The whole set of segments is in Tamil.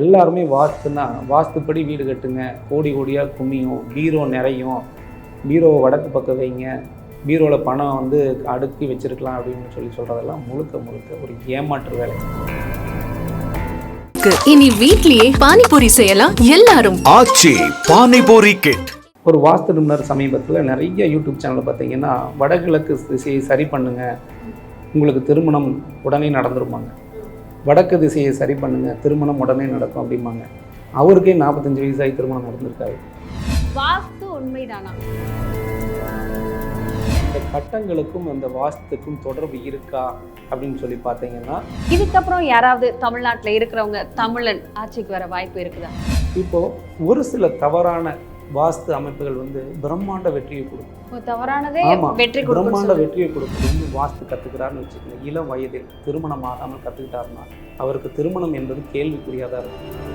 எல்லாருமே வாஸ்துன்னா வாஸ்துப்படி வீடு கட்டுங்க. கோடி கோடியாக குமியும் பீரோ நிறையும். பீரோவை வடக்கு பக்கம் வைங்க. பீரோவில் பணம் வந்து அடுக்கி வச்சிருக்கலாம் அப்படின்னு சொல்லி சொல்கிறதெல்லாம் முழுக்க முழுக்க ஒரு ஏமாற்று வேலை. இனி வீட்லயே பானிபூரி செய்யலாம் எல்லாரும். ஆச்சி பானிபூரி கிட். ஒரு வாஸ்து நிபுணர் சமீபத்தில் நிறைய யூடியூப் சேனலில் பார்த்தீங்கன்னா வடகிழக்கு திசையை சரி பண்ணுங்க. உங்களுக்கு திருமணம் உடனே நடந்துருமாங்க. வடக்கு திசையை சரி பண்ணுங்க திருமணம் உடனே நடக்கும் அப்படிம்பாங்க. அவருக்கே நாற்பத்தஞ்சு வயசாகி திருமணம் நடந்திருக்காரு. வாஸ்து உண்மைதானா? இந்த கட்டங்களுக்கும் அந்த வாஸ்துக்கும் தொடர்பு இருக்கா அப்படின்னு சொல்லி பார்த்தீங்கன்னா இதுக்கப்புறம் யாராவது தமிழ்நாட்டுல இருக்கிறவங்க தமிழன் ஆட்சிக்கு வர வாய்ப்பு இருக்குதா? இப்போ ஒரு சில தவறான வாஸ்து அமைப்புகள் வந்து பிரம்மாண்ட வெற்றியை கொடுக்கும். தவறானதே வெற்றி கொடுக்கும் பிரம்மாண்ட வெற்றியை கொடுக்கும். வந்து வாஸ்து கத்துக்கிறாருன்னு வச்சுக்கோங்க இளம் வயதில் திருமணம் ஆகாமல் கத்துக்கிட்டாருன்னா அவருக்கு திருமணம் என்பது கேள்விக்குறியாதான் இருக்கும்.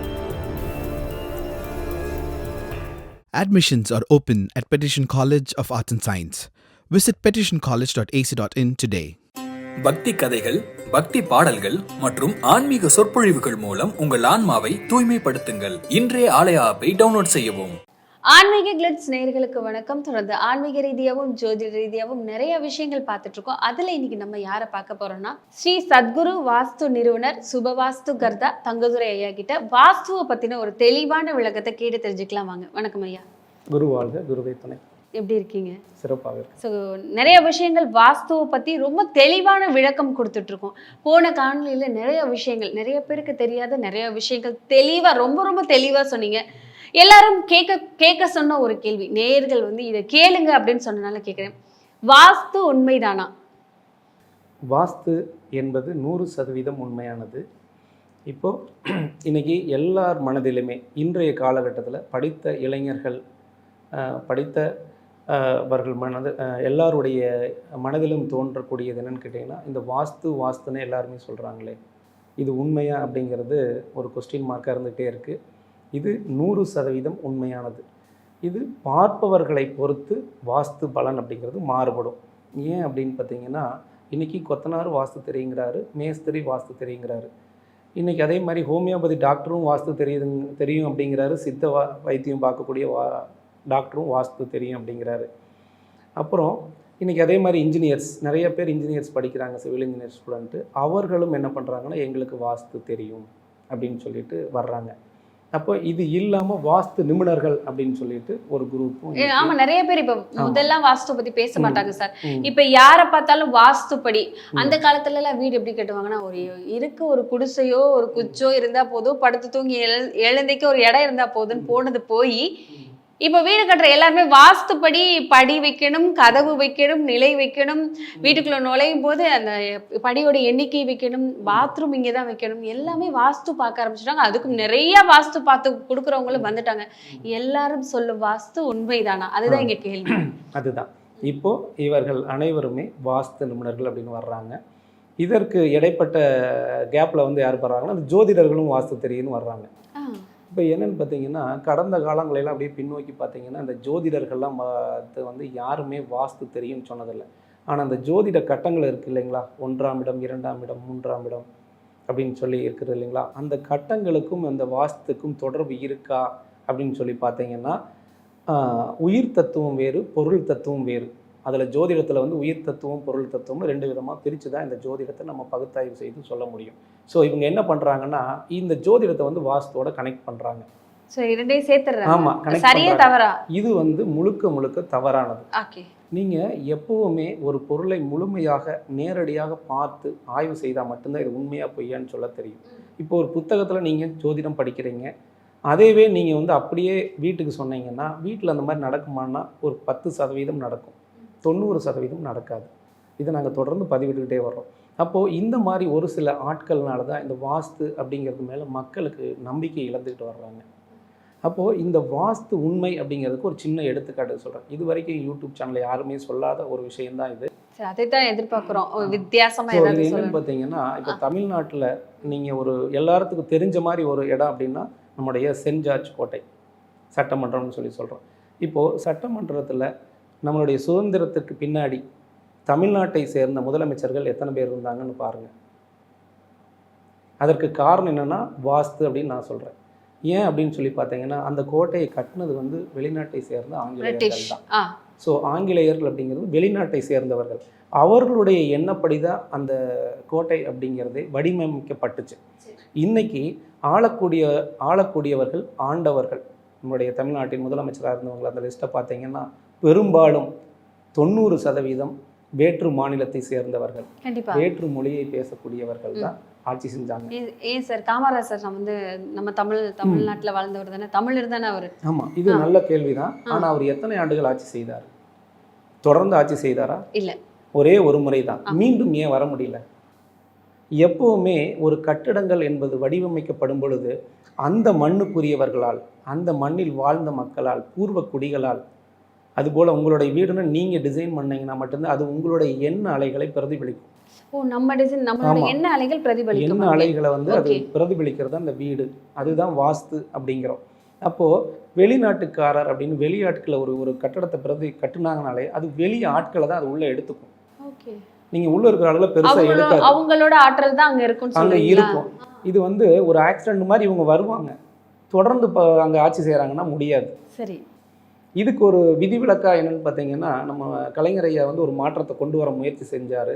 Admissions are open at Petition College of Arts and Science. Visit petitioncollege.ac.in today. பக்தி கதைகள் பக்தி பாடல்கள் மற்றும் ஆன்மீக சொற்பொழிவுகள் மூலம் உங்கள் ஆன்மாவை தூய்மைப்படுத்துங்கள். இன்றைய ஆலய ஆப்பை டவுன்லோட் செய்யவும். ஆன்மீக கிளிட்ஸ் நேயர்களுக்கு வணக்கம். தொடர்ந்து ஆன்மீக ரீதியாகவும் ஜோதிட ரீதியாகவும் நிறைய விஷயங்கள் பார்த்துட்டு இருக்கோம் அதுல இன்னைக்கு நம்ம யாரை பார்க்க போறோம்னா ஸ்ரீ சத்குரு வாஸ்து நிறுவனர் சுபவாஸ்து கர்தா தங்கதுரை ஐயா கிட்ட வாஸ்துவை பத்தின ஒரு தெளிவான விளக்கத்தை கேட்டு தெரிஞ்சுக்கலாம் வாங்க. வணக்கம் ஐயா. குரு வாழ்க குருவை துணை. எப்படி இருக்கீங்க? சிறப்பாக இருக்கு. ஸோ நிறைய விஷயங்கள் வாஸ்துவை பற்றி ரொம்ப தெளிவான விளக்கம் கொடுத்துட்டு இருக்கோம் போன காணொலியில் நிறைய விஷயங்கள் நிறைய பேருக்கு தெரியாத நிறைய விஷயங்கள் தெளிவாக ரொம்ப ரொம்ப தெளிவாக சொன்னீங்க. எல்லாரும் கேட்க கேட்க சொன்ன ஒரு கேள்வி. நேயர்கள் வந்து இதை கேளுங்க அப்படின்னு சொன்னனால கேட்குறேன் வாஸ்து உண்மைதானா? வாஸ்து என்பது நூறு சதவீதம் உண்மையானது. இப்போது இன்றைக்கி எல்லார் மனதிலுமே இன்றைய காலகட்டத்தில் படித்த இளைஞர்கள் படித்த அவர்கள் மனது எல்லாருடைய மனதிலும் தோன்றக்கூடியது என்னன்னு கேட்டிங்கன்னா இந்த வாஸ்து வாஸ்துன்னு எல்லாருமே சொல்கிறாங்களே இது உண்மையா அப்படிங்கிறது ஒரு கொஸ்டின் மார்க்காக இருந்துகிட்டே இருக்குது இது நூறு சதவீதம் உண்மையானது. இது பார்ப்பவர்களை பொறுத்து வாஸ்து பலன் அப்படிங்கிறது மாறுபடும். ஏன் அப்படின்னு பார்த்தீங்கன்னா இன்றைக்கி கொத்தனார் வாஸ்து தெரியுங்கிறாரு மேஸ்திரி வாஸ்து தெரியுங்கிறாரு. இன்றைக்கி அதே மாதிரி ஹோமியோபதி டாக்டரும் வாஸ்து தெரியுதுங்க தெரியும் அப்படிங்கிறாரு சித்த வா வைத்தியம் பார்க்கக்கூடிய வா டாக்டரும் வாஸ்து தெரியும் அப்படிங்கிறாரு. அப்புறம் இன்றைக்கி அதே மாதிரி இன்ஜினியர்ஸ் நிறைய பேர் இன்ஜினியர்ஸ் படிக்கிறாங்க சிவில் இன்ஜினியர் ஸ்டூடெண்ட்டு. அவர்களும் என்ன பண்ணுறாங்கன்னா எங்களுக்கு வாஸ்து தெரியும் அப்படின்னு சொல்லிட்டு வர்றாங்க. அப்போ இது இல்லாமல் வாஸ்து நிபுணர்கள் அப்படின்னு சொல்லிட்டு ஒரு குரூப்பும் ஆமா நிறைய பேர் இப்ப முதல்லாம் வாஸ்து பத்தி பேச. மாட்டாங்க சார். இப்ப யார பார்த்தாலும் வாஸ்துப்படி. அந்த காலத்துல எல்லாம் வீடு எப்படி கட்டுவாங்கன்னா ஒரு இருக்கு ஒரு குடிசையோ ஒரு குச்சோ இருந்தா போதும் படுத்து தூங்கி எழு எழுந்திக்க ஒரு இடம் இருந்தா போதும்னு போனது போய் இப்போ வீடு கட்டுற எல்லாருமே வாஸ்துப்படி படி வைக்கணும் கதவு வைக்கணும் நிலை வைக்கணும் வீட்டுக்குள்ள நுழையும் போது அந்த படியோட எண்ணிக்கை வைக்கணும் பாத்ரூம் இங்கே தான் வைக்கணும் எல்லாமே வாஸ்து பார்க்க ஆரம்பிச்சிட்டாங்க. அதுக்கும் நிறைய வாஸ்து பார்த்து கொடுக்குறவங்களும் வந்துட்டாங்க. எல்லாரும் சொல்லும் வாஸ்து உண்மைதானா? அதுதான் இங்கே கேள்வி. அதுதான். இப்போ இவர்கள் அனைவருமே வாஸ்து நிபுணர்கள் அப்படின்னு வர்றாங்க. இதற்கு இடைப்பட்ட கேப்பில் வந்து யார் வர்றாங்கன்னா அந்த ஜோதிடர்களும் வாஸ்து தெரியும்னு வர்றாங்க. இப்போ என்னென்னு பார்த்தீங்கன்னா கடந்த காலங்களெல்லாம் அப்படியே பின்னோக்கி பார்த்தீங்கன்னா இந்த ஜோதிடர்கள்லாம் பார்த்து வந்து யாருமே வாஸ்து தெரியும்னு சொன்னதில்லை. ஆனால் அந்த ஜோதிட கட்டங்கள் இருக்குது இல்லைங்களா? ஒன்றாம் இடம் இரண்டாம் இடம் மூன்றாம் இடம் அப்படின்னு சொல்லி இருக்குது இல்லைங்களா? அந்த கட்டங்களுக்கும் அந்த வாஸ்துக்கும் தொடர்பு இருக்கா அப்படின்னு சொல்லி பார்த்தீங்கன்னா உயிர் தத்துவம் வேறு பொருள் தத்துவம் வேறு. அதில் ஜோதிடத்தில் வந்து உயிர் தத்துவம் பொருள் தத்துவம் ரெண்டு விதமாக பிரித்து தான் இந்த ஜோதிடத்தை நம்ம பகுத்தாய்வு செய்து சொல்ல முடியும். ஸோ இவங்க என்ன பண்ணுறாங்கன்னா இந்த ஜோதிடத்தை வந்து வாஸ்துவோட கனெக்ட் பண்ணுறாங்க சோ இரண்டையும் சேர்த்துறாங்க ஆமா கனெக்ட் தவறா? இது வந்து முழுக்க முழுக்க தவறானது. ஓகே நீங்கள் எப்போவுமே ஒரு பொருளை முழுமையாக நேரடியாக பார்த்து ஆய்வு செய்தால் மட்டும்தான் இது உண்மையாக பொய்யான்னு சொல்ல தெரியும். இப்போ ஒரு புத்தகத்தில் நீங்கள் ஜோதிடம் படிக்கிறீங்க. அதேவே நீங்கள் வந்து அப்படியே வீட்டுக்கு சொன்னீங்கன்னா வீட்டில் அந்த மாதிரி நடக்குமான்னா ஒரு பத்து சதவீதம் நடக்கும். தொண்ணூறு சதவீதம் நடக்காது. இதை நாங்கள் தொடர்ந்து பதிவிட்டுக்கிட்டே வர்றோம். அப்போது இந்த மாதிரி ஒரு சில ஆட்கள்னால தான் இந்த வாஸ்து அப்படிங்கிறது மேலே மக்களுக்கு நம்பிக்கை இழந்துக்கிட்டு வர்றாங்க. அப்போது இந்த வாஸ்து உண்மை அப்படிங்கிறதுக்கு ஒரு சின்ன எடுத்துக்காட்டு சொல்கிறேன் இது வரைக்கும் யூடியூப் சேனலில் யாருமே சொல்லாத ஒரு விஷயம்தான் இது. அதைத்தான் எதிர்பார்க்கிறோம். ஒரு வித்தியாசமா ஸோ இது ஏதாவது என்னன்னு பார்த்தீங்கன்னா இப்போ தமிழ்நாட்டில் நீங்கள் ஒரு எல்லாத்துக்கும் தெரிஞ்ச மாதிரி ஒரு இடம் அப்படின்னா நம்முடைய சென்ட் ஜார்ஜ் கோட்டை சட்டமன்றம்னு சொல்லி சொல்கிறோம் இப்போது சட்டமன்றத்தில் நம்மளுடைய சுதந்திரத்துக்கு பின்னாடி தமிழ்நாட்டை சேர்ந்த முதலமைச்சர்கள் எத்தனை பேர் இருந்தாங்கன்னு பாருங்கள் அதற்கு காரணம் என்னென்னா வாஸ்து அப்படின்னு நான் சொல்கிறேன் ஏன் அப்படின்னு சொல்லி பார்த்தீங்கன்னா அந்த கோட்டையை கட்டினது வந்து வெளிநாட்டை சேர்ந்த ஆங்கிலேயர்கள் தான். ஸோ ஆங்கிலேயர்கள் அப்படிங்கிறது வெளிநாட்டை சேர்ந்தவர்கள். அவர்களுடைய எண்ணப்படி தான் அந்த கோட்டை அப்படிங்கிறதே வடிவமைக்கப்பட்டுச்சு. இன்னைக்கு ஆளக்கூடிய ஆளக்கூடியவர்கள் ஆண்டவர்கள் நம்முடைய தமிழ்நாட்டின் முதலமைச்சராக இருந்தவங்க அந்த லிஸ்ட்டை பார்த்தீங்கன்னா பெரும்பாலும் தொண்ணூறு சதவீதம் வேற்று மாநிலத்தை சேர்ந்தவர்கள். கண்டிப்பா. வேற்று மொழியை பேசக்கூடியவர்கள் தான் ஆட்சி செஞ்சாங்க. ஏன் சார் காமராஜர் நம்ம வந்து நம்ம தமிழ் தமிழ்நாட்டுல வாழ்ந்தவர் தானே? தமிழர் தானே அவரு? ஆமாம் இது. நல்ல கேள்விதான். ஆனால் அவர் எத்தனை ஆண்டுகள் ஆட்சி செய்தார்? தொடர்ந்து ஆட்சி செய்தாரா? இல்ல. ஒரே ஒரு முறை தான். மீண்டும் ஏன் வர முடியல? எப்பவுமே ஒரு கட்டிடங்கள் என்பது வடிவமைக்கப்படும் பொழுது அந்த மண்ணுக்குரியவர்களால் அந்த மண்ணில் வாழ்ந்த மக்களால் பூர்வ குடிகளால் அதுபோல் உங்களுடைய வீடுன்னு நீங்கள் டிசைன் பண்ணீங்கன்னா மட்டும்தான் அது உங்களுடைய எண்ண அலைகளை பிரதிபலிக்கும். ஓ நம்ம டிசைன் நம்மளோட. என்ன அலைகள் பிரதிபலிக்கும் எண்ண. அலைகளை வந்து அது. பிரதிபலிக்கிறது அந்த வீடு. அதுதான் வாஸ்து அப்படிங்கிறோம். அப்போது வெளிநாட்டுக்காரர் அப்படின்னு வெளியாட்களை ஒரு ஒரு கட்டடத்தை பிரதி கட்டுனாங்கனாலே அது வெளி ஆட்களை தான் அது உள்ளே எடுத்துக்கும். Okay. நீங்கள் உள்ளே இருக்கிற ஆளுகளை பெருசாக எடுக்காது. அவங்களோட ஆற்றல் தான் அங்க இருக்கும்னு அங்கே இருக்கும். இது வந்து ஒரு ஆக்சிடென்ட் மாதிரி இவங்க வருவாங்க. தொடர்ந்து இப்போ அங்கே ஆட்சி செய்கிறாங்கன்னா முடியாது. சரி. இதுக்கு ஒரு விதிவிலக்கா என்னன்னு பார்த்தீங்கன்னா நம்ம கலைஞர் ஐயா வந்து ஒரு மாற்றத்தை கொண்டு வர முயற்சி செஞ்சார்.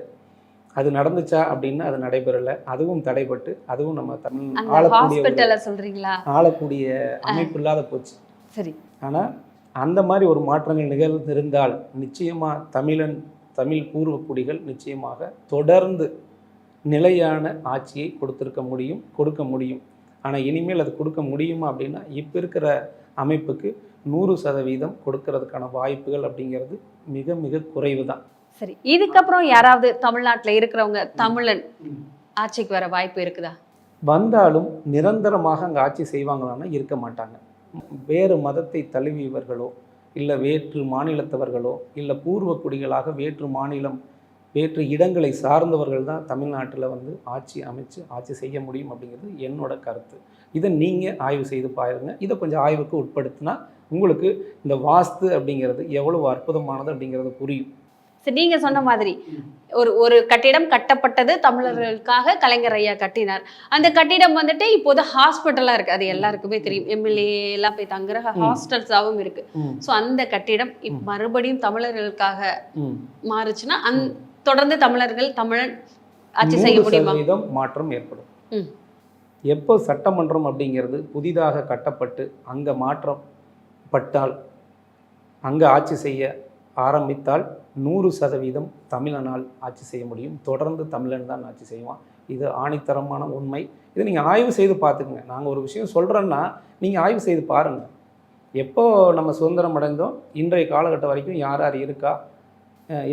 அது நடந்துச்சா அப்படின்னா அது நடைபெறலை. அதுவும் தடைபட்டு அதுவும் நம்ம தமிழ் ஆளக்கூடிய சொல்றீங்களா? ஆளக்கூடிய அமைப்பு இல்லாத போச்சு. சரி. ஆனால் அந்த மாதிரி ஒரு மாற்றங்கள் நிகழ்ந்திருந்தால் நிச்சயமாக தமிழன் தமிழ் பூர்வ குடிகள் நிச்சயமாக தொடர்ந்து நிலையான ஆட்சியை கொடுத்திருக்க முடியும் கொடுக்க முடியும். ஆனால் இனிமேல் அது கொடுக்க முடியுமா அப்படின்னா இப்போ இருக்கிற அமைப்புக்கு நூறு சதவீதம் கொடுக்கறதுக்கான வாய்ப்புகள் அப்படிங்கிறது மிக மிக குறைவு தான் சரி இதுக்கப்புறம் யாராவது தமிழ்நாட்டுல இருக்கிறவங்க தமிழன் ஆட்சிக்கு வர வாய்ப்பு இருக்குதா? வந்தாலும் நிரந்தரமாக அங்கே ஆட்சி செய்வாங்களான்னா இருக்க மாட்டாங்க. வேறு மதத்தை தழுவியவர்களோ இல்லை வேற்று மாநிலத்தவர்களோ இல்லை பூர்வ குடிகளாக வேற்று மாநிலம் வேற்று இடங்களை சார்ந்தவர்கள் தான் தமிழ்நாட்டில் வந்து ஆட்சி அமைச்சு ஆட்சி செய்ய முடியும் அப்படிங்கிறது என்னோட கருத்து. இதை நீங்கள் ஆய்வு செய்து பாருங்க. இதை கொஞ்சம் ஆய்வுக்கு உட்படுத்தினா உங்களுக்கு இந்த வாஸ்து அப்படிங்கிறது எவ்வளவு அற்புதமானது அப்படிங்கிறது புரியும். சரி நீங்க சொன்ன மாதிரி ஒரு ஒரு கட்டிடம் கட்டப்பட்டது தமிழர்களுக்காக கலைஞர் ஐயா கட்டினார். அந்த கட்டிடம் வந்துட்டு இப்போது ஹாஸ்பிட்டலா இருக்கு. அது எல்லாருக்குமே தெரியும். எம்எல்ஏ எல்லாம் போய் தங்குற ஹாஸ்டல்ஸாவும் இருக்கு. ஸோ அந்த கட்டிடம் மறுபடியும் தமிழர்களுக்காக மாறுச்சுன்னா அந் தொடர்ந்து தமிழர்கள் தமிழன் ஆட்சி செய்ய முடியுமா? மாற்றம் ஏற்படும். எப்போ சட்டமன்றம் அப்படிங்கிறது புதிதாக கட்டப்பட்டு அங்கே மாற்றம் பட்டால் அங்கே ஆட்சி செய்ய ஆரம்பித்தால் நூறு சதவீதம் தமிழனால் ஆட்சி செய்ய முடியும். தொடர்ந்து தமிழன் தான் ஆட்சி செய்வான். இது ஆணித்தரமான உண்மை. இதை நீங்கள் ஆய்வு செய்து பார்த்துக்குங்க. நாங்கள் ஒரு விஷயம் சொல்கிறோன்னா நீங்கள் ஆய்வு செய்து பாருங்கள் எப்போ நம்ம சுதந்திரம் அடைந்தோம்? இன்றைய காலகட்டம் வரைக்கும் யார் யார் இருக்கா?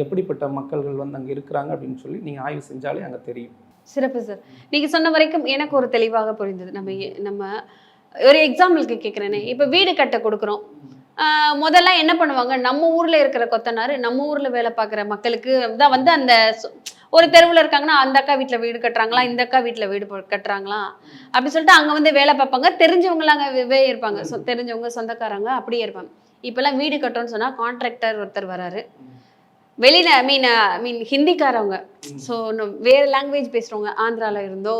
எப்படிப்பட்ட மக்கள்கள் வந்து அங்கே இருக்கிறாங்க அப்படின்னு சொல்லி நீங்கள் ஆய்வு செஞ்சாலே அங்கே தெரியும். சிறப்பு சார். நீங்கள் சொன்ன வரைக்கும் எனக்கு ஒரு தெளிவாக புரிந்தது. நம்ம நம்ம ஒரு எக்ஸாம்பிளுக்கு கேட்குறேனே இப்போ வீடு கட்ட கொடுக்குறோம். முதல்ல என்ன பண்ணுவாங்க? நம்ம ஊரில் இருக்கிற கொத்தனார் நம்ம ஊரில் வேலை பார்க்குற மக்களுக்கு தான் வந்து அந்த ஒரு தெருவில் இருக்காங்கன்னா அந்த அக்கா வீட்டில் வீடு கட்டுறாங்களா? இந்த அக்கா வீட்டில் வீடு கட்டுறாங்களா? அப்படி சொல்லிட்டு அங்கே வந்து வேலை பார்ப்பாங்க. தெரிஞ்சவங்களாம் வே இருப்பாங்க. சொ தெரிஞ்சவங்க சொந்தக்காரங்க அப்படியே இருப்பாங்க. இப்போல்லாம் வீடு கட்டணும்னு சொன்னால் கான்ட்ராக்டர் ஒருத்தர் வராரு. வெளியில ஐ மீன் ஐ மீன் ஹிந்திக்காரவங்க. ஸோ வேறு லாங்குவேஜ் பேசுகிறவங்க ஆந்திராவில் இருந்தோ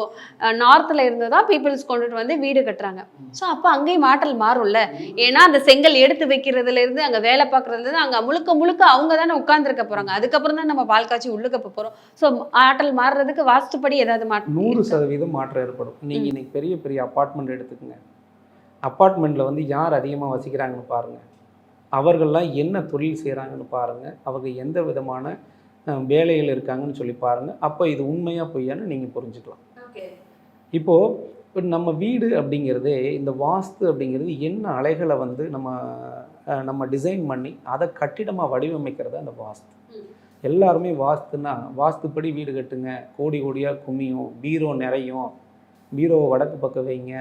நார்த்தில் இருந்தோ தான் பீப்புள்ஸ் கொண்டுட்டு வந்து வீடு கட்டுறாங்க. ஸோ அப்போ அங்கேயும் மாற்றல் மாறும்ல. ஏன்னா அந்த செங்கல் எடுத்து வைக்கிறதுல இருந்து அங்கே வேலை பார்க்குறதுலேருந்து அங்கே முழுக்க முழுக்க அவங்க தானே உட்காந்துருக்க போகிறாங்க அதுக்கப்புறம் தான் நம்ம பால் காய்ச்சி உள்ளுக்க போகிறோம் ஸோ ஆற்றல் மாறுறதுக்கு வாஸ்துப்படி ஏதாவது மாற்றம் நூறு சதவீதம் மாற்றம் ஏற்படும். நீங்கள் இன்னைக்கு பெரிய பெரிய அப்பார்ட்மெண்ட் எடுத்துக்கங்க. அப்பார்ட்மெண்ட்டில் வந்து யார் அதிகமாக வசிக்கிறாங்கன்னு பாருங்கள் அவர்கள்லாம் என்ன தொழில் செய்கிறாங்கன்னு பாருங்கள் அவங்க எந்த விதமான வேலையில் இருக்காங்கன்னு சொல்லி பாருங்கள் அப்போ இது உண்மையாக பொய்யான்னு நீங்கள் புரிஞ்சுக்கலாம். இப்போது இப்போ நம்ம வீடு அப்படிங்கிறதே இந்த வாஸ்து அப்படிங்கிறது என்ன அலைகளை வந்து நம்ம நம்ம டிசைன் பண்ணி அதை கட்டிடமாக வடிவமைக்கிறது அந்த வாஸ்து. எல்லாருமே வாஸ்துனா வாஸ்துப்படி வீடு கட்டுங்க. கோடி கோடியாக குமியும் பீரோ நிறையும். பீரோவை வடக்கு பக்கம் வைங்க.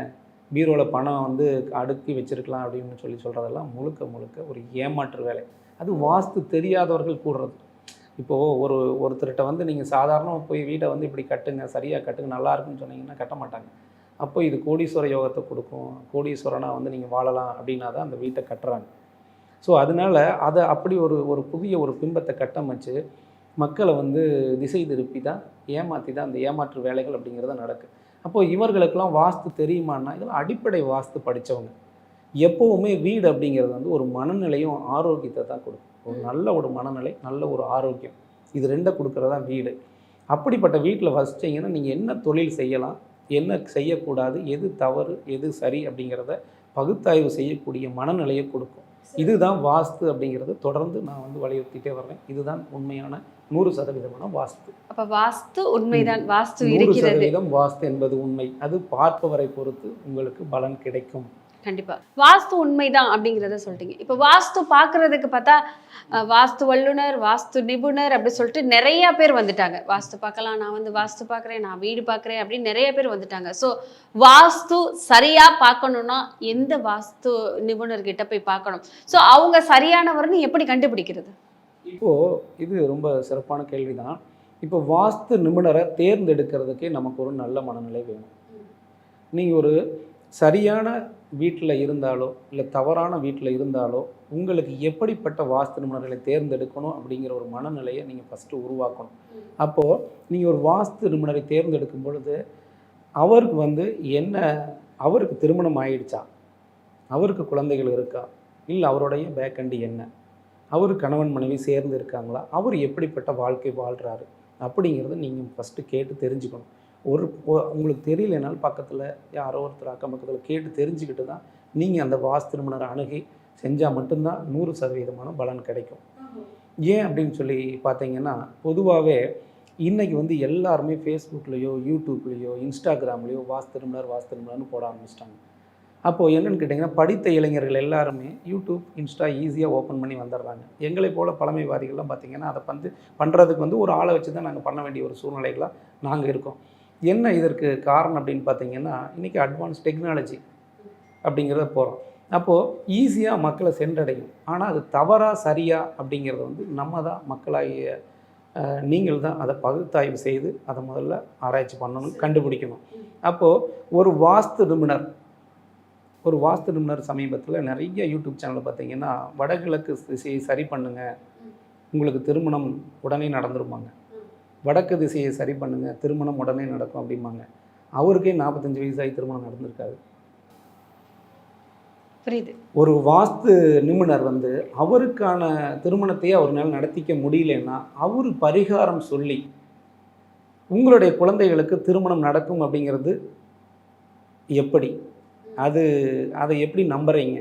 பீரோவில் பணம் வந்து அடுக்கி வச்சிருக்கலாம் அப்படின்னு சொல்லி சொல்கிறதெல்லாம் முழுக்க முழுக்க ஒரு ஏமாற்று வேலை. அது வாஸ்து தெரியாதவர்கள் கூடுறது இப்போது ஒரு ஒருத்தர்கிட்ட வந்து நீங்கள் சாதாரணமாக போய் வீட்டை வந்து இப்படி கட்டுங்க சரியாக கட்டுங்க நல்லா இருக்குன்னு சொன்னீங்கன்னா கட்ட மாட்டாங்க. அப்போ இது கோடீஸ்வர யோகத்தை கொடுக்கும். கோடீஸ்வரனாக வந்து நீங்கள் வாழலாம் அப்படின்னா தான் அந்த வீட்டை கட்டுறாங்க. ஸோ அதனால அதை அப்படி ஒரு ஒரு புதிய ஒரு பிம்பத்தை கட்டமைச்சு மக்களை வந்து திசை திருப்பி தான் ஏமாற்றி தான் அந்த ஏமாற்று வேலைகள் அப்படிங்கிறது நடக்குது அப்போ இவர்களுக்கெல்லாம் வாஸ்து தெரியுமான்னா இதெல்லாம் அடிப்படை வாஸ்து படித்தவங்க எப்போவுமே வீடு அப்படிங்கிறது வந்து ஒரு மனநிலையும் ஆரோக்கியத்தை தான் கொடுக்கும். ஒரு நல்ல ஒரு மனநிலை நல்ல ஒரு ஆரோக்கியம். இது ரெண்டை கொடுக்கறது தான் வீடு. அப்படிப்பட்ட வீட்டில் வசிச்சிங்கன்னா நீங்கள் என்ன தொழில் செய்யலாம் என்ன செய்யக்கூடாது எது தவறு எது சரி அப்படிங்கிறத பகுத்தாய்வு செய்யக்கூடிய மனநிலையை கொடுக்கும். இதுதான் வாஸ்து அப்படிங்கிறது. தொடர்ந்து நான் வந்து வலியுறுத்திட்டே வர்றேன். இதுதான் உண்மையான நூறு சதவீதமான வாஸ்து. அப்ப வாஸ்து உண்மைதான். வாஸ்து நூறு சதவீதம் வாஸ்து என்பது உண்மை. அது பார்ப்பவரை பொறுத்து உங்களுக்கு பலன் கிடைக்கும். கண்டிப்பாக வாஸ்து உண்மைதான் அப்படிங்கிறத சொல்லிட்டீங்க. இப்போ வாஸ்து பார்க்குறதுக்கு பார்த்தா வாஸ்து வல்லுநர் வாஸ்து நிபுணர் அப்படி சொல்லிட்டு நிறைய பேர் வந்துட்டாங்க. வாஸ்து பார்க்கலாம் நான் வந்து வாஸ்து பார்க்குறேன் நான் வீடு பார்க்குறேன் அப்படின்னு நிறைய பேர் வந்துட்டாங்க. ஸோ வாஸ்து சரியாக பார்க்கணும்னா எந்த வாஸ்து நிபுணர்கிட்ட போய் பார்க்கணும்? ஸோ அவங்க சரியானவர்னு எப்படி கண்டுபிடிக்கிறது? இப்போது இது ரொம்ப சிறப்பான கேள்விதான். இப்போ வாஸ்து நிபுணரை தேர்ந்தெடுக்கிறதுக்கே நமக்கு ஒரு நல்ல மனநிலை வேணும். நீங்கள் ஒரு சரியான வீட்டில் இருந்தாலோ இல்லை தவறான வீட்டில் இருந்தாலோ உங்களுக்கு எப்படிப்பட்ட வாஸ்து நிபுணர்களை தேர்ந்தெடுக்கணும் அப்படிங்கிற ஒரு மனநிலையை நீங்கள் ஃபஸ்ட்டு உருவாக்கணும். அப்போது நீங்கள் ஒரு வாஸ்து நிபுணரை தேர்ந்தெடுக்கும் பொழுது அவருக்கு வந்து என்ன அவருக்கு திருமணம் ஆயிடுச்சா? அவருக்கு குழந்தைகள் இருக்கா? இல்லை அவருடைய பேக்கண்டி என்ன? அவர் கணவன் மனைவி சேர்ந்து இருக்காங்களா? அவர் எப்படிப்பட்ட வாழ்க்கை வாழ்கிறாரு அப்படிங்கிறத நீங்கள் ஃபஸ்ட்டு கேட்டு தெரிஞ்சுக்கணும். ஒரு உங்களுக்கு தெரியலனாலும் பக்கத்தில் யாரோ ஒருத்தர் அக்கம் பக்கத்தில் கேட்டு தெரிஞ்சுக்கிட்டு தான் நீங்கள் அந்த வாஸ்து திருமணரை அணுகி செஞ்சால் மட்டும்தான் நூறு சதவீதமான பலன் கிடைக்கும். ஏன் அப்படின்னு சொல்லி பார்த்தீங்கன்னா பொதுவாகவே இன்றைக்கி வந்து எல்லாருமே ஃபேஸ்புக்லேயோ யூடியூப்லேயோ இன்ஸ்டாகிராம்லேயோ வாஸ்து திருமணர் வாஸ்து திருமணர்னு போட ஆரம்பிச்சிட்டாங்க. அப்போது என்னென்னு கேட்டிங்கன்னா படித்த இளைஞர்கள் எல்லாருமே யூடியூப் இன்ஸ்டா ஈஸியாக ஓப்பன் பண்ணி வந்துடுறாங்க. எங்களை போல் பழமைவாதிகள்லாம் பார்த்திங்கன்னா அதை வந்து பண்ணுறதுக்கு வந்து ஒரு ஆளை வச்சு தான் நாங்கள் பண்ண வேண்டிய ஒரு சூழ்நிலைகளாக நாங்கள் இருக்கோம். என்ன இதற்கு காரணம் அப்படின்னு பார்த்தீங்கன்னா இன்றைக்கி அட்வான்ஸ் டெக்னாலஜி அப்படிங்கிறத போகிறோம் அப்போது ஈஸியாக மக்களை சென்றடையும். ஆனால் அது தவறா சரியா அப்படிங்கிறத வந்து நம்ம தான் மக்களாகிய நீங்கள் தான் அதை பகுத்தாய்வு செய்து அதை முதல்ல ஆராய்ச்சி பண்ணணும் கண்டுபிடிக்கணும். அப்போது ஒரு வாஸ்து நிபுணர் ஒரு வாஸ்து நிபுணர் சமீபத்தில் நிறைய யூடியூப் சேனல் பார்த்தீங்கன்னா வடகிழக்கு திசையை சரி பண்ணுங்க. உங்களுக்கு திருமணம் உடனே நடந்துருமாங்க. வடக்கு திசையை சரி பண்ணுங்க திருமணம் உடனே நடக்கும் அப்படிம்பாங்க. அவருக்கே நாற்பத்தஞ்சு வயசாகி திருமணம் நடந்திருக்காது புரியுது. ஒரு வாஸ்து நிபுணர் வந்து அவருக்கான திருமணத்தையே அவரால் நடத்திக்க முடியலன்னா அவர் பரிகாரம் சொல்லி உங்களுடைய குழந்தைகளுக்கு திருமணம் நடக்கும் அப்படிங்கிறது எப்படி? அது அதை எப்படி நம்புறீங்க?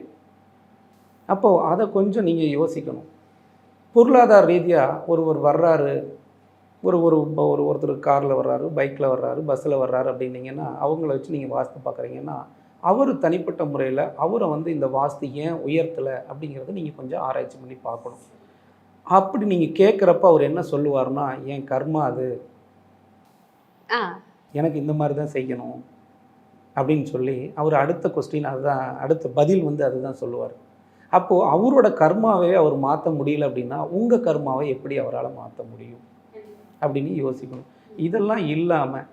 அப்போது அதை கொஞ்சம் நீங்கள் யோசிக்கணும். பொருளாதார ரீதியாக ஒருவர் வர்றாரு ஒரு ஒரு ஒரு ஒருத்தர் காரில் வர்றாரு பைக்கில் வர்றாரு பஸ்ஸில் வர்றாரு அப்படின்னீங்கன்னா அவங்கள வச்சு நீங்கள் வாஸ்து பார்க்குறீங்கன்னா அவர் தனிப்பட்ட முறையில் அவரை வந்து இந்த வாஸ்து ஏன் உயர்த்தலை அப்படிங்கிறத நீங்கள் கொஞ்சம் ஆராய்ச்சி பண்ணி பார்க்கணும் அப்படி நீங்கள் கேட்குறப்ப அவர் என்ன சொல்லுவார்னா என் கர்மா அது. எனக்கு இந்த மாதிரி தான் செய்யணும். அப்படின்னு சொல்லி அவர் அடுத்த கொஸ்டின் அதுதான் அடுத்த பதில் வந்து அதுதான் சொல்லுவார். அப்போது அவரோட கர்மாவே அவர் மாற்ற முடியல அப்படின்னா உங்கள் கர்மாவை எப்படி அவரால் மாற்ற முடியும்? அப்படின்னு யோசிக்கணும். இதெல்லாம் இல்லாமல்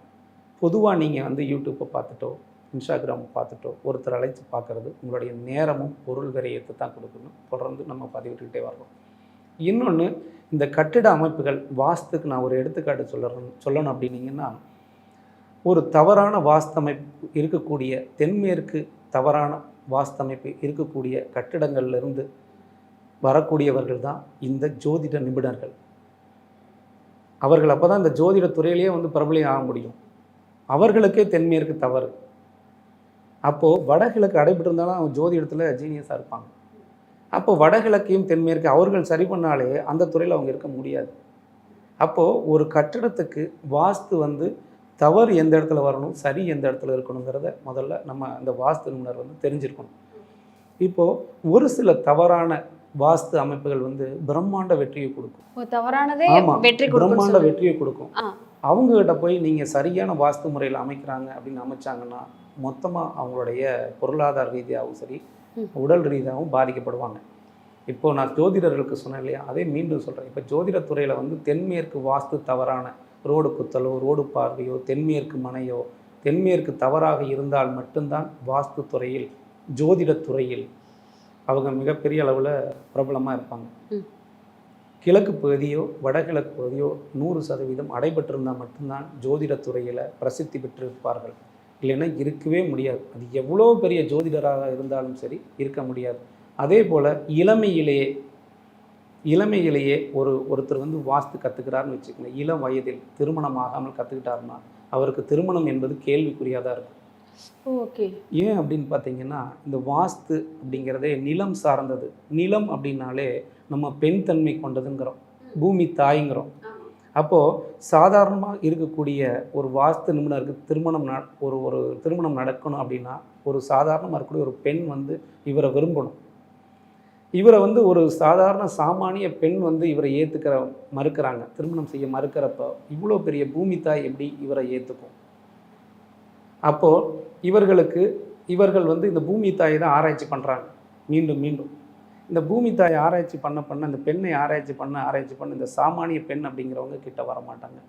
பொதுவாக நீங்கள் வந்து யூடியூப்பை பார்த்துட்டோ இன்ஸ்டாகிராம் பார்த்துட்டோ ஒருத்தர் அழைச்சி பார்க்குறது உங்களுடைய நேரமும் பொருள் விரயத்தை தான் கொடுக்கணும். தொடர்ந்து நம்ம பதிவிட்டுக்கிட்டே வர்றோம் இன்னொன்று இந்த கட்டிட அமைப்புகள் வாஸ்துக்கு நான் ஒரு எடுத்துக்காட்டு சொல்லணும் சொல்லணும் அப்படின்னீங்கன்னா ஒரு தவறான வாஸ்தமைப்பு இருக்கக்கூடிய தென்மேற்கு தவறான வாஸ்தமைப்பு இருக்கக்கூடிய கட்டிடங்கள்லேருந்து வரக்கூடியவர்கள் தான் இந்த ஜோதிட நிபுணர்கள். அவர்கள் அப்போ தான் இந்த ஜோதிட துறையிலேயே வந்து பிரபலியம் ஆக முடியும். அவர்களுக்கே தென்மேற்கு தவறு. அப்போது வடகிழக்கு அடைபட்டிருந்தாலும் அவங்க ஜோதிடத்தில் ஜீனியஸாக இருப்பாங்க. அப்போ வடகிழக்கையும் தென்மேற்கு அவர்கள் சரி பண்ணாலே அந்த துறையில் அவங்க இருக்க முடியாது. அப்போது ஒரு கட்டிடத்துக்கு வாஸ்து வந்து தவறு எந்த இடத்துல வரணும் சரி எந்த இடத்துல இருக்கணுங்கிறத முதல்ல நம்ம அந்த வாஸ்து நிபுணர் வந்து தெரிஞ்சிருக்கணும். இப்போது ஒரு சில தவறான வாஸ்து அமைப்புகள் வந்து பிரம்மாண்ட வெற்றியை கொடுக்கும். தவறானதே வெற்றி பிரம்மாண்ட வெற்றியை கொடுக்கும். அவங்ககிட்ட போய் நீங்கள் சரியான வாஸ்து முறையில் அமைக்கிறாங்க அப்படின்னு அமைச்சாங்கன்னா மொத்தமாக அவங்களுடைய பொருளாதார ரீதியாகவும் சரி. உடல் ரீதியாகவும் பாதிக்கப்படுவாங்க. இப்போ நான் ஜோதிடர்களுக்கு சொன்னேன் இல்லையா? அதே மீண்டும் சொல்கிறேன் இப்போ ஜோதிடத் துறையில் வந்து தென்மேற்கு வாஸ்து தவறான ரோடு குத்தலோ ரோடு பார்வையோ தென்மேற்கு மனையோ தென்மேற்கு தவறாக இருந்தால் மட்டும்தான் வாஸ்து துறையில் ஜோதிடத் துறையில் அவங்க மிகப்பெரிய அளவில் பிரபலமாக இருப்பாங்க. கிழக்கு பகுதியோ வடகிழக்கு பகுதியோ நூறு சதவீதம் அடைபட்டிருந்தால் மட்டும்தான் ஜோதிடத் துறையில் பிரசித்தி பெற்றிருப்பார்கள். இல்லைன்னா இருக்கவே முடியாது. அது எவ்வளோ பெரிய ஜோதிடராக இருந்தாலும் சரி இருக்க முடியாது. அதே போல் இளமையிலேயே இளமையிலேயே ஒரு ஒருத்தர் வந்து வாஸ்து கற்றுக்கிறாருன்னு வச்சுக்கோங்க. இளம் வயதில் திருமணம் ஆகாமல் கற்றுக்கிட்டாருன்னா அவருக்கு திருமணம் என்பது கேள்விக்குறியாக தான் இருக்கும். ஓகே. ஏன் அப்படின்னு பார்த்தீங்கன்னா இந்த வாஸ்து அப்படிங்கிறதே நிலம் சார்ந்தது. நிலம் அப்படின்னாலே நம்ம பெண் தன்மை கொண்டதுங்கிறோம். பூமி தாய்ங்கிறோம். அப்போது சாதாரணமாக இருக்கக்கூடிய ஒரு வாஸ்து நிபுணருக்கு திருமணம் ந ஒரு ஒரு திருமணம் நடக்கணும் அப்படின்னா ஒரு சாதாரணமாக இருக்கக்கூடிய ஒரு பெண் வந்து இவரை விரும்பணும். இவரை வந்து ஒரு சாதாரண சாமானிய பெண் வந்து இவரை ஏற்றுக்கிற மறுக்கிறாங்க. திருமணம் செய்ய மறுக்கிறப்ப இவ்வளோ பெரிய பூமி தாய் எப்படி இவரை ஏற்றுக்கும் அப்போது இவர்களுக்கு இவர்கள் வந்து இந்த பூமி தாயை தான் ஆராய்ச்சி பண்ணுறாங்க மீண்டும் மீண்டும். இந்த பூமி தாயை ஆராய்ச்சி பண்ண பண்ண இந்த பெண்ணை ஆராய்ச்சி பண்ண ஆராய்ச்சி பண்ண இந்த சாமானிய பெண் அப்படிங்கிறவங்க கிட்ட வர மாட்டாங்க.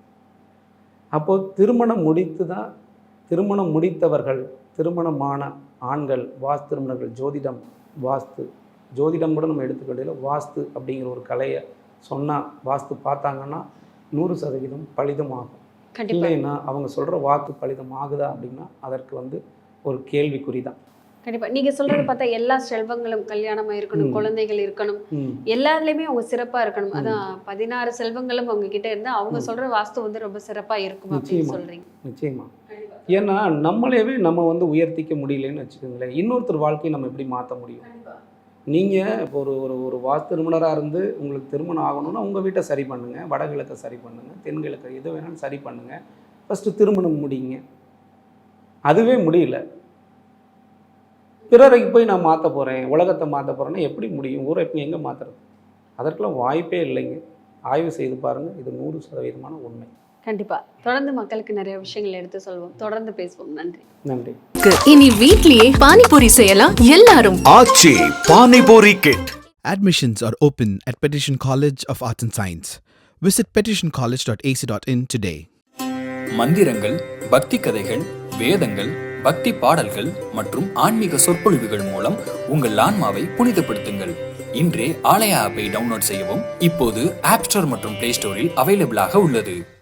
அப்போது திருமணம் முடித்து தான் திருமணம் முடித்தவர்கள் திருமணமான ஆண்கள் வாஸ்து திருமணங்கள் ஜோதிடம் வாஸ்து. ஜோதிடம் கூட நம்ம எடுத்துக்கிட்டதில் வாஸ்து அப்படிங்கிற ஒரு கலையை சொன்னால் வாஸ்து பார்த்தாங்கன்னா நூறு சதவீதம் பலிதமாகும். இல்லைன்னா அவங்க சொல்கிற வாக்கு பலிதம் ஆகுதா அப்படின்னா அதற்கு வந்து ஒரு கேள்விக்குறி தான் கண்டிப்பா. நீங்க சொல்றது பார்த்தா எல்லா செல்வங்களும் கல்யாணமா இருக்கணும். குழந்தைகள் இருக்கணும். எல்லாத்துலயுமே அவங்க சிறப்பா இருக்கணும். அதான் பதினாறு செல்வங்களும் அவங்க கிட்ட இருந்தா அவங்க சொல்ற வாஸ்து வந்து ரொம்ப சிறப்பா இருக்கும் அப்படின்னு. சொல்றீங்க. நிச்சயமா. ஏன்னா நம்மளேவே நம்ம வந்து உயர்த்திக்க முடியலன்னு வச்சுக்கோங்களேன். இன்னொருத்தர் வாழ்க்கையை நம்ம எப்படி மாற்ற முடியும்? நீங்கள் இப்போ ஒரு ஒரு ஒரு வாஸ்து திருமணராக இருந்து உங்களுக்கு திருமணம் ஆகணும்னா உங்கள் வீட்டை சரி பண்ணுங்கள் வடகிழக்கை சரி பண்ணுங்கள் தென்கிழக்கு எது வேணாலும் சரி பண்ணுங்கள் ஃபஸ்ட்டு திருமணம் முடியுங்க அதுவே முடியல. பிறரைக்கு போய் நான் மாற்ற போகிறேன் உலகத்தை மாற்ற போகிறேன்னா எப்படி முடியும்? ஊரை இப்போ எங்கே மாற்றுறது அதற்கெல்லாம் வாய்ப்பே இல்லைங்க. ஆய்வு செய்து பாருங்கள் இது நூறு சதவீதமான உண்மை. கண்டிப்பா. தொடர்ந்து மக்களுக்கு நிறைய விஷயங்கள் எடுத்து சொல்வோம். தொடர்ந்து பேசுவோம். நன்றி. நன்றி. இனி வீட்லயே பானிபூரி செய்யலாம் எல்லாரும். Aachi panipuri kit Admissions are open at Petition College of Arts and Science. Visit petitioncollege.ac.in today. மந்திரங்கள் பக்தி கதைகள் வேதங்கள் பக்தி பாடல்கள் மற்றும் ஆன்மீக சொற்பொழிவுகள் மூலம் உங்கள் ஆன்மாவை புனிதப்படுத்துங்கள். இன்றே ஆலயா ஆப்பை டவுன்லோட் செய்யவும் இப்போது ஆப் ஸ்டோர் மற்றும் பிளே ஸ்டோரில் அவைலபிளாக உள்ளது.